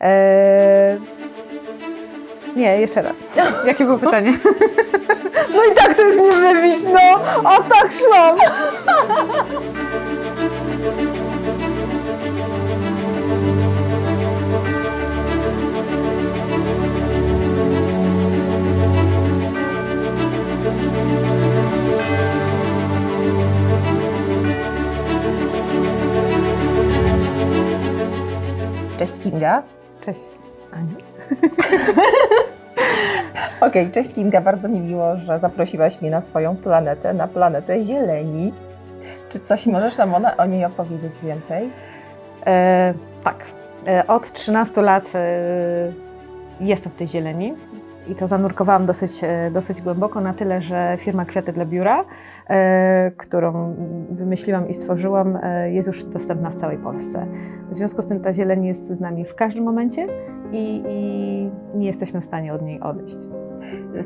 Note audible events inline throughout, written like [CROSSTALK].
E, Nie, jeszcze raz. Jakie było pytanie? No i tak to jest nie wybić, no! O tak szłam! Cześć Kinga. Cześć. Aniu. [LAUGHS] Okej, cześć Kinga, bardzo mi miło, że zaprosiłaś mnie na swoją planetę, na planetę Zieleni. Czy coś możesz nam ona, o niej opowiedzieć więcej? E, tak. E, od 13 lat e, jestem w tej zieleni i to zanurkowałam dosyć, e, dosyć głęboko, na tyle, że firma Kwiaty dla Biura, którą wymyśliłam i stworzyłam, e, jest już dostępna w całej Polsce. W związku z tym ta zieleń jest z nami w każdym momencie i, i nie jesteśmy w stanie od niej odejść.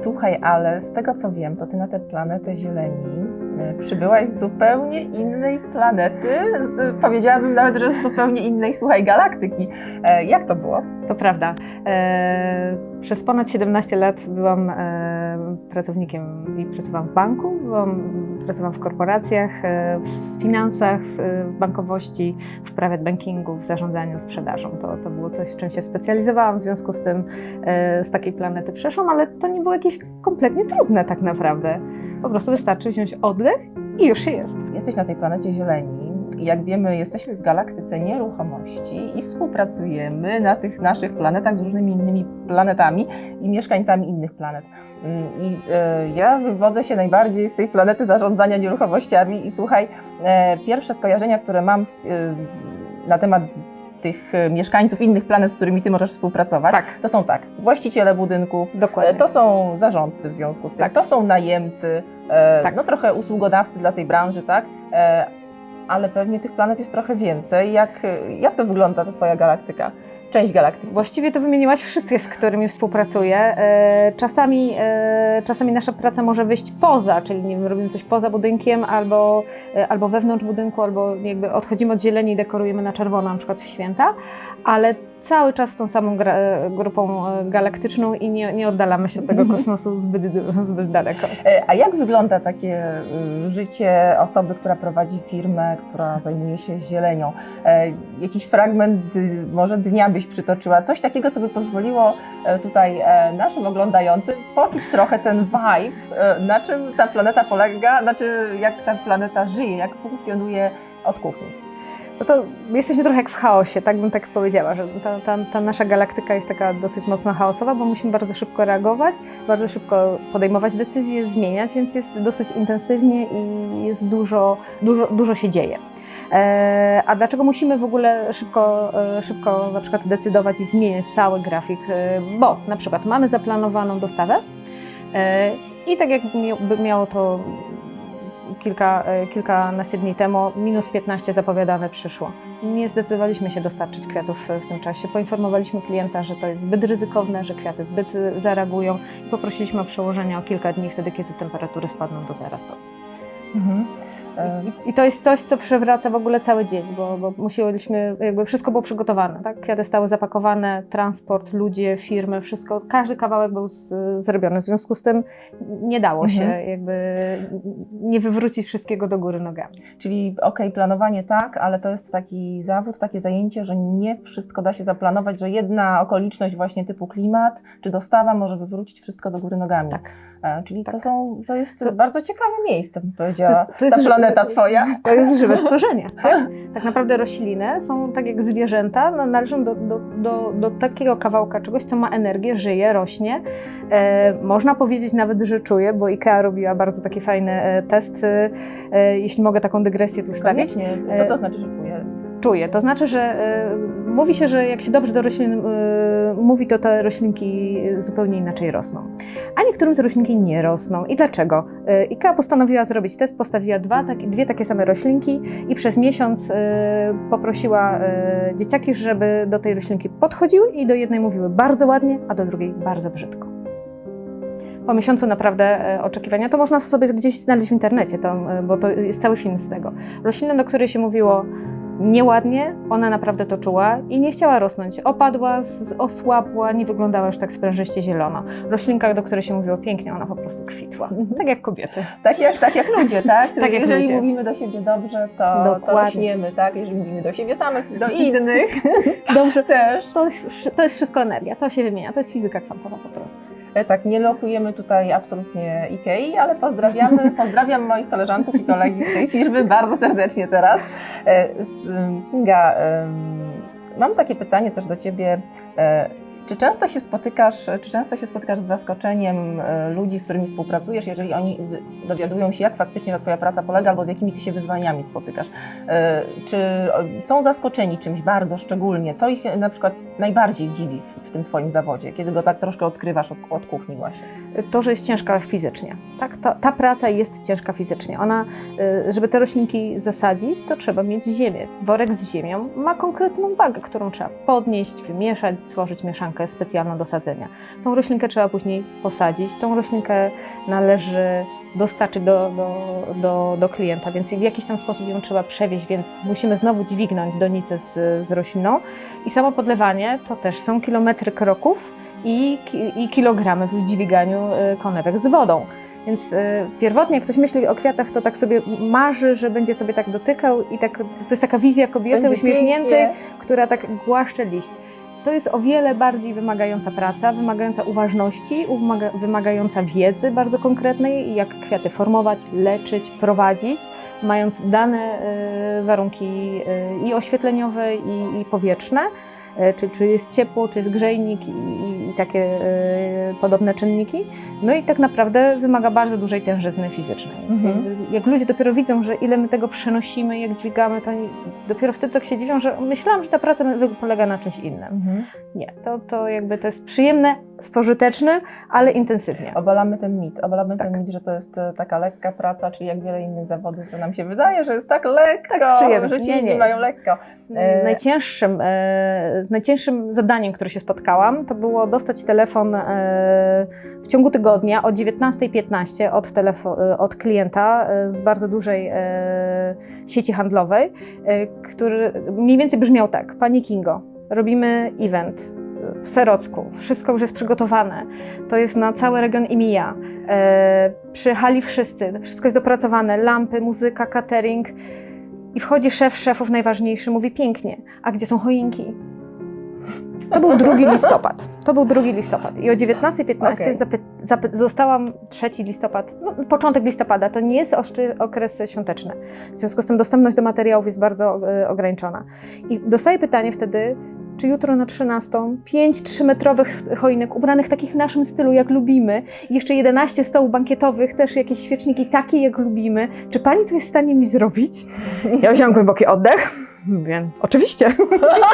Słuchaj, ale z tego co wiem, to ty na tę planetę Zieleni y, przybyłaś z zupełnie innej planety. Z, powiedziałabym nawet, że z zupełnie innej, słuchaj, galaktyki. E, jak to było? To prawda. E, przez ponad 17 lat byłam e, pracownikiem i pracowałam w banku, byłam, pracowałam w korporacjach, e, w finansach, w, bankowości, w private bankingu, w zarządzaniu sprzedażą. To, to było coś, czym się specjalizowałam, w związku z tym e, z takiej planety przeszłam, ale to nie było jakieś kompletnie trudne tak naprawdę. Po prostu wystarczy wziąć oddech i już się jest. Jesteś na tej planecie Zieleni. Jak wiemy, jesteśmy w galaktyce nieruchomości i współpracujemy na tych naszych planetach z różnymi innymi planetami i mieszkańcami innych planet. Mm, I e, ja wywodzę się najbardziej z tej planety zarządzania nieruchomościami i słuchaj, e, pierwsze skojarzenia, które mam z, z, na temat z tych e, mieszkańców innych planet, z którymi ty możesz współpracować, Tak. to są tak, właściciele budynków, Dokładnie. E, To są zarządcy w związku z tym, Tak. to są najemcy, e, Tak. no trochę usługodawcy dla tej branży, tak? E, ale pewnie tych planet jest trochę więcej. Jak, jak to wygląda ta twoja galaktyka? Część galaktyki. Właściwie to wymieniłaś wszystkie, z którymi współpracuję. E, Czasami, e, czasami nasza praca może wyjść poza, czyli nie wiem, robimy coś poza budynkiem, albo, e, albo wewnątrz budynku, albo jakby odchodzimy od zieleni i dekorujemy na czerwono, na przykład w święta, ale cały czas z tą samą e, grupą e, galaktyczną i nie, nie oddalamy się od tego [LAUGHS] kosmosu zbyt, zbyt daleko. E, A jak wygląda takie życie osoby, która prowadzi firmę, która zajmuje się zielenią? Jakiś fragment może dnia byś przytoczyła? Coś takiego, co by pozwoliło tutaj naszym oglądającym poczuć trochę ten vibe, na czym ta planeta polega, znaczy jak ta planeta żyje, jak funkcjonuje od kuchni. No to jesteśmy trochę jak w chaosie, tak bym tak powiedziała, że ta, ta, ta nasza galaktyka jest taka dosyć mocno chaosowa, bo musimy bardzo szybko reagować, bardzo szybko podejmować decyzje, zmieniać, więc jest dosyć intensywnie i jest dużo, dużo, dużo się dzieje. E, a dlaczego musimy w ogóle szybko, e, szybko na przykład decydować i zmieniać cały grafik? E, bo na przykład mamy zaplanowaną dostawę i tak jak mia- miało to kilka, e, kilkanaście dni temu, minus 15 zapowiadane przyszło. Nie zdecydowaliśmy się dostarczyć kwiatów w tym czasie. Poinformowaliśmy klienta, że to jest zbyt ryzykowne, że kwiaty zbyt e, zareagują i poprosiliśmy o przełożenie o kilka dni wtedy, kiedy temperatury spadną do zera stopni. E, I to jest coś, co przewraca w ogóle cały dzień, bo, bo musieliśmy, jakby wszystko było przygotowane, tak? Kwiaty stały zapakowane, transport, ludzie, firmy, wszystko, każdy kawałek był z, zrobiony. W związku z tym nie dało się Mhm. jakby nie wywrócić wszystkiego do góry nogami. Czyli okej, planowanie tak, ale to jest taki zawód, takie zajęcie, że nie wszystko da się zaplanować, że jedna okoliczność właśnie typu klimat czy dostawa może wywrócić wszystko do góry nogami. Tak. E, Czyli to, Tak. są, to jest To- bardzo ciekawe miejsce, bym powiedziała. To jest- to Ta planeta twoja. To jest żywe [LAUGHS] stworzenie. Tak, tak naprawdę rośliny są tak jak zwierzęta, no, należą do, do, do, do takiego kawałka czegoś, co ma energię, żyje, rośnie. E, można powiedzieć nawet, że czuje, bo IKEA robiła bardzo taki fajny e, test, e, e, jeśli mogę taką dygresję tu stawić. Co to znaczy, że czuję? To znaczy, że e, mówi się, że jak się dobrze do roślin e, mówi, to te roślinki zupełnie inaczej rosną. A niektórym te roślinki nie rosną. I dlaczego? E, IKEA postanowiła zrobić test, postawiła dwa, takie, dwie takie same roślinki i przez miesiąc e, poprosiła e, dzieciaki, żeby do tej roślinki podchodziły i do jednej mówiły bardzo ładnie, a do drugiej bardzo brzydko. Po miesiącu naprawdę oczekiwania, to można sobie gdzieś znaleźć w internecie, to, bo to jest cały film z tego. Roślina, do której się mówiło nieładnie, ona naprawdę to czuła i nie chciała rosnąć. Opadła, osłabła, nie wyglądała już tak sprężyście zielono. Roślinka, do której się mówiło pięknie, ona po prostu kwitła. Tak jak kobiety. Tak jak, tak jak ludzie, tak? Tak jak Jeżeli ludzie. mówimy do siebie dobrze, to, to Dokładnie. rośniemy, tak? Jeżeli mówimy do siebie samych do innych [LAUGHS] Dobrze, też. to, to jest wszystko energia, to się wymienia, to jest fizyka kwantowa po prostu. E, Tak, nie lokujemy tutaj absolutnie Ikei, ale pozdrawiamy, [LAUGHS] pozdrawiam moich koleżanków i kolegi z tej firmy bardzo serdecznie teraz. E, z- Kinga, mam takie pytanie też do Ciebie. E, Czy często się spotykasz, czy często się spotykasz z zaskoczeniem e, ludzi, z którymi współpracujesz, jeżeli oni dowiadują się, jak faktycznie ta Twoja praca polega, albo z jakimi Ty się wyzwaniami spotykasz? E, Czy e, są zaskoczeni czymś bardzo szczególnie? Co ich e, na przykład najbardziej dziwi w, tym Twoim zawodzie, kiedy go tak troszkę odkrywasz od, od kuchni właśnie? to, że jest ciężka fizycznie. Tak? Ta, ta praca jest ciężka fizycznie. Ona, y, żeby te roślinki zasadzić, to trzeba mieć ziemię. Worek z ziemią ma konkretną wagę, którą trzeba podnieść, wymieszać, stworzyć mieszankę specjalną do sadzenia. Tą roślinkę trzeba później posadzić. Tą roślinkę należy dostarczyć do, do, do, do klienta, więc w jakiś tam sposób ją trzeba przewieźć, więc musimy znowu dźwignąć donicę z, z rośliną. I samo podlewanie to też są kilometry kroków, i, i kilogramy w dźwiganiu y, konewek z wodą. Więc y, pierwotnie, jak ktoś myśli o kwiatach, to tak sobie marzy, że będzie sobie tak dotykał i tak, to jest taka wizja kobiety Będzie uśmiechniętej, pięknie. która tak głaszcze liść. To jest o wiele bardziej wymagająca praca, wymagająca uważności, wymagająca wiedzy bardzo konkretnej, jak kwiaty formować, leczyć, prowadzić, mając dane y, warunki y, i oświetleniowe, i, powietrzne czy, czy jest ciepło, czy jest grzejnik i, i takie e, podobne czynniki. No i tak naprawdę wymaga bardzo dużej tężyzny fizycznej. Więc Mhm. jak- ludzie dopiero widzą, że ile my tego przenosimy, jak dźwigamy, to dopiero wtedy tak się dziwią, że myślałam, że ta praca polega na czymś innym. Mhm. Nie, to, to jakby to jest przyjemne, spożyteczne, ale intensywnie. Obalamy ten mit, obalamy Tak. ten mit, że to jest e, taka lekka praca, czyli jak wiele innych zawodów, to nam się wydaje, że jest tak lekko, Tak, przyjemnie. że ci Nie, nie. mają lekko. E, Najcięższym, e, najcięższym zadaniem, które się spotkałam, to było dostać telefon e, w ciągu tygodnia o 19.15 od, telefo- e, od klienta z bardzo dużej e, sieci handlowej, e, który mniej więcej brzmiał tak. Pani Kingo, robimy event w Serocku, wszystko już jest przygotowane, to jest na cały region Imija. E, przyjechali wszyscy, wszystko jest dopracowane, lampy, muzyka, catering. I wchodzi szef szefów najważniejszy, mówi pięknie, a gdzie są choinki? To był 2 [LAUGHS] listopad. To był 2 listopad. I o 19.15 Okej. zapy- zapy- zostałam 3 listopad, no, początek listopada. To nie jest ostry okres świąteczny. W związku z tym dostępność do materiałów jest bardzo e, ograniczona. I dostaję pytanie wtedy, czy jutro na 13 pięć 3-metrowych choinek ubranych takich w naszym stylu, jak lubimy, i jeszcze 11 stołów bankietowych, też jakieś świeczniki takie, jak lubimy. Czy pani to jest w stanie mi zrobić? Ja wziąłam głęboki oddech. Mówię, oczywiście.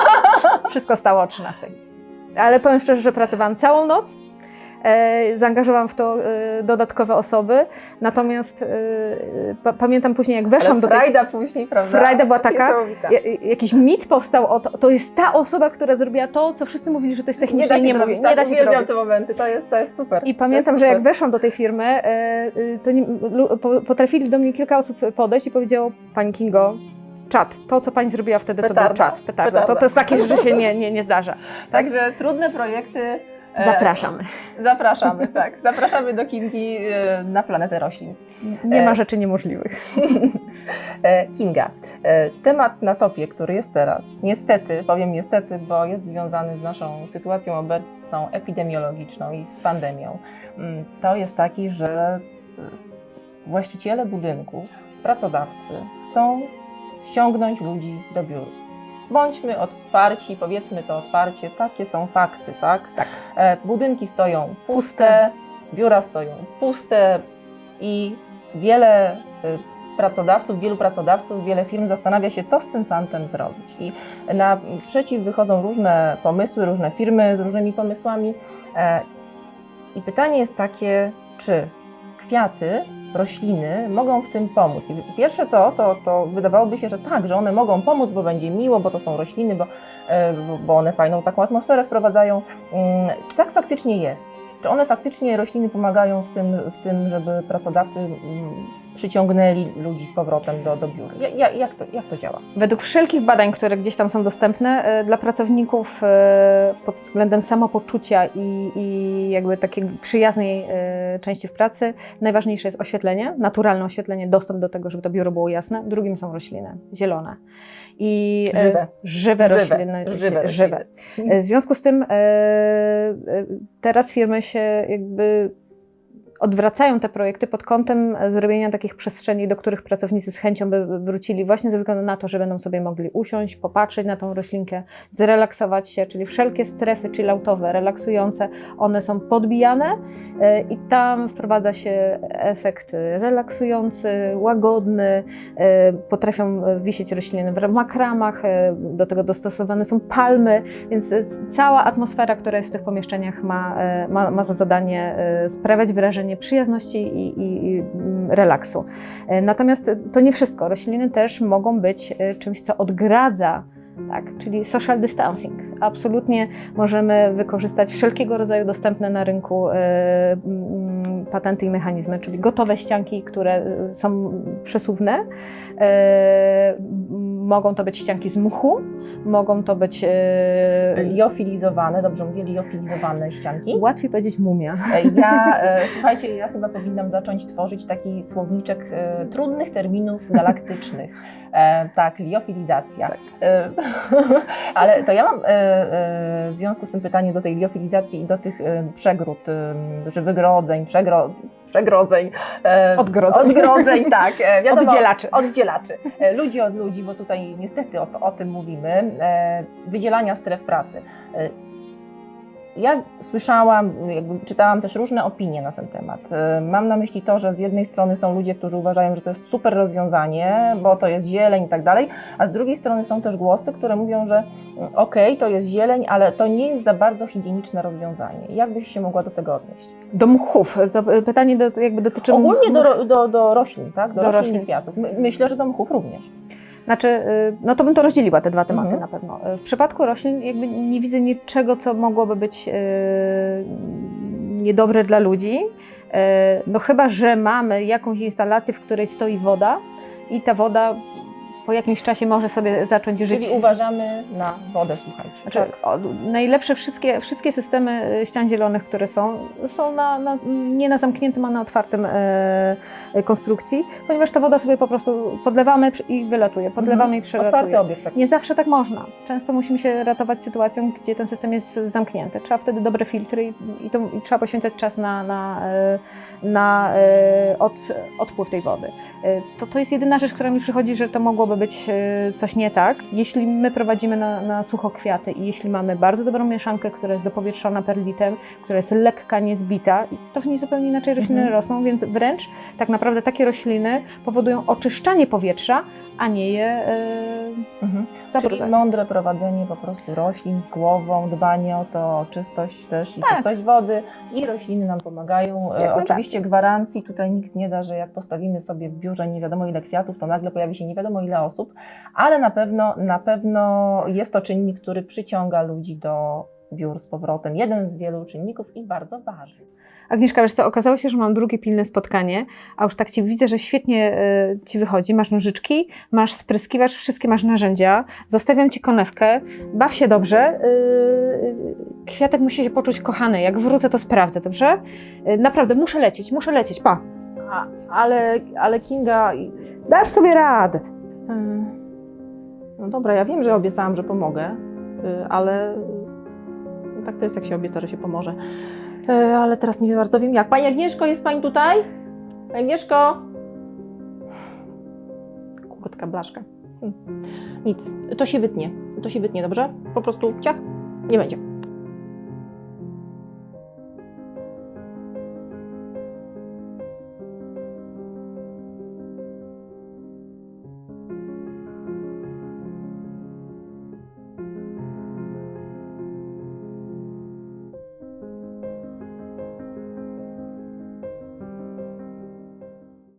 [LAUGHS] Wszystko stało o 13. Ale powiem szczerze, że pracowałam całą noc. E, zaangażowałam w to e, dodatkowe osoby. Natomiast e, pa, pamiętam później, jak weszłam do tej frajda później, prawda? Frajda była taka, Jakiś mit powstał o to, to jest ta osoba, która zrobiła to, co wszyscy mówili, że to jest nie da technicznie się niemożliwe. zrobić, tak, nie da się zrobić. te momenty, to jest, to jest super. I to pamiętam, że jak weszłam do tej firmy, to nie, potrafili do mnie kilka osób podejść i powiedziało, Pani Kingo, czat, to co Pani zrobiła wtedy, to Petarda. był czat, petarda. To, Petarda. to jest takie, że się nie, nie, nie zdarza. [LAUGHS] Także trudne projekty. E, Zapraszamy. Zapraszamy, tak. Zapraszamy do Kingi e, na planetę roślin. Nie ma E, rzeczy niemożliwych. [LAUGHS] Kinga, temat na topie, który jest teraz, niestety, powiem niestety, bo jest związany z naszą sytuacją obecną epidemiologiczną i z pandemią, mm, to jest taki, że właściciele budynków, pracodawcy chcą ściągnąć ludzi do biur. Bądźmy otwarci, powiedzmy to otwarcie, takie są fakty, tak? Tak. E, budynki stoją puste, biura stoją puste i wiele y, pracodawców, wielu pracodawców, wiele firm zastanawia się, co z tym fantem zrobić. I naprzeciw wychodzą różne pomysły, różne firmy z różnymi pomysłami. E, I pytanie jest takie, czy kwiaty, rośliny mogą w tym pomóc. I pierwsze co, to, to wydawałoby się, że tak, że one mogą pomóc, bo będzie miło, bo to są rośliny, bo, e, bo- one fajną taką atmosferę wprowadzają. Mm, Czy tak faktycznie jest? Czy one faktycznie, rośliny pomagają w tym, w tym żeby pracodawcy mm, przyciągnęli ludzi z powrotem do, do biur. Ja, ja, jak, to, jak to działa? Według wszelkich badań, które gdzieś tam są dostępne, e, dla pracowników e, pod względem samopoczucia i, i jakby takiej przyjaznej części w pracy, najważniejsze jest oświetlenie, naturalne oświetlenie, dostęp do tego, żeby to biuro było jasne. Drugim są rośliny, zielone. I, e, Żywe. Żywe Żywe, rośliny. żywe żywe. E, W związku z tym e, teraz firmy się jakby odwracają te projekty pod kątem zrobienia takich przestrzeni, do których pracownicy z chęcią by wrócili właśnie ze względu na to, że będą sobie mogli usiąść, popatrzeć na tą roślinkę, zrelaksować się, czyli wszelkie strefy chilloutowe, relaksujące, one są podbijane e, i tam wprowadza się efekt relaksujący, łagodny, e, potrafią wisieć rośliny w makramach, e, do tego dostosowane są palmy, więc e, cała atmosfera, która jest w tych pomieszczeniach ma, e, ma, ma za zadanie e, sprawiać wrażenie przyjazności i, i, i mm, relaksu. E, Natomiast to nie wszystko. Rośliny też mogą być e, czymś, co odgradza tak, czyli social distancing. Absolutnie możemy wykorzystać wszelkiego rodzaju dostępne na rynku e, mm, patenty i mechanizmy, czyli gotowe ścianki, które są przesuwne. Mogą to być ścianki z muchu, mogą to być. E, Liofilizowane, dobrze mówię, liofilizowane ścianki. łatwiej powiedzieć mumia. E, Ja, [LAUGHS] e, słuchajcie, ja chyba powinnam zacząć tworzyć taki słowniczek trudnych terminów galaktycznych. Tak, liofilizacja. Tak. [LAUGHS] Ale to ja mam w związku z tym pytanie do tej liofilizacji i do tych przegród, wygrodzeń, przegro, przegrodzeń. Odgrodzeń. Odgrodzeń, tak. [LAUGHS] Wiadomo, Oddzielaczy. Oddzielaczy. Ludzi od ludzi, bo tutaj niestety o, o tym mówimy. E, Wydzielania stref pracy. E, ja słyszałam, czytałam też różne opinie na ten temat. E, Mam na myśli to, że z jednej strony są ludzie, którzy uważają, że to jest super rozwiązanie, bo to jest zieleń i tak dalej, a z drugiej strony są też głosy, które mówią, że mm, okej, to jest zieleń, ale to nie jest za bardzo higieniczne rozwiązanie. Jak byś się mogła do tego odnieść? Do mchów. To pytanie do, jakby dotyczy Ogólnie do, do, do roślin, tak? Do, Do roślin, i roślin. kwiatów. My, myślę, że do mchów również. Znaczy, y, no to bym to rozdzieliła, te dwa tematy Mhm. na pewno. Y, W przypadku roślin jakby nie widzę niczego, co mogłoby być y, niedobre dla ludzi. No chyba, że mamy jakąś instalację, w której stoi woda i ta woda po jakimś czasie może sobie zacząć żyć. Czyli uważamy na wodę, słuchajcie. Znaczy, o, najlepsze wszystkie, wszystkie systemy y, ścian zielonych, które są, są na, na, nie na zamkniętym, a na otwartym e, konstrukcji, ponieważ ta woda sobie po prostu podlewamy i wylatuje, podlewamy i przelatuje. Otwarty obiekt. Tak. Nie zawsze tak można. Często musimy się ratować sytuacją, gdzie ten system jest zamknięty. Trzeba wtedy dobre filtry i, i, to, i trzeba poświęcać czas na, na, na e, od, odpływ tej wody. To, to jest jedyna rzecz, która mi przychodzi, że to mogłoby być e, coś nie tak. Jeśli my prowadzimy na, na sucho kwiaty i jeśli mamy bardzo dobrą mieszankę, która jest dopowietrzona perlitem, która jest lekka, niezbita, to w niej zupełnie inaczej rośliny Mhm. rosną, więc wręcz tak naprawdę takie rośliny powodują oczyszczanie powietrza, a nie je e, Mhm. Czyli mądre prowadzenie po prostu roślin z głową, dbanie o to, o czystość też i Tak. czystość wody i rośliny nam pomagają. E, najbardziej. Oczywiście gwarancji tutaj nikt nie da, że jak postawimy sobie w biurze nie wiadomo ile kwiatów, to nagle pojawi się nie wiadomo ile osób, ale na pewno, na pewno jest to czynnik, który przyciąga ludzi do biur z powrotem. Jeden z wielu czynników i bardzo ważny. Agnieszka, wiesz co, okazało się, że mam drugie pilne spotkanie, a już tak Ci widzę, że świetnie y, Ci wychodzi. Masz nożyczki, masz spryskiwacz, wszystkie masz narzędzia. Zostawiam Ci konewkę, baw się dobrze. Y, kwiatek musi się poczuć kochany. Jak wrócę, to sprawdzę, dobrze? Y, naprawdę, muszę lecieć, muszę lecieć, pa. A, ale, ale Kinga, dasz sobie radę. No dobra, ja wiem, że obiecałam, że pomogę, ale no tak to jest, jak się obieca, że się pomoże. Y, Ale teraz nie bardzo wiem jak. Pani Agnieszko, jest Pani tutaj? Pani Agnieszko? Kurtka, blaszka. Hm. Nic, to się wytnie. To się wytnie, dobrze? Po prostu ciach, nie będzie.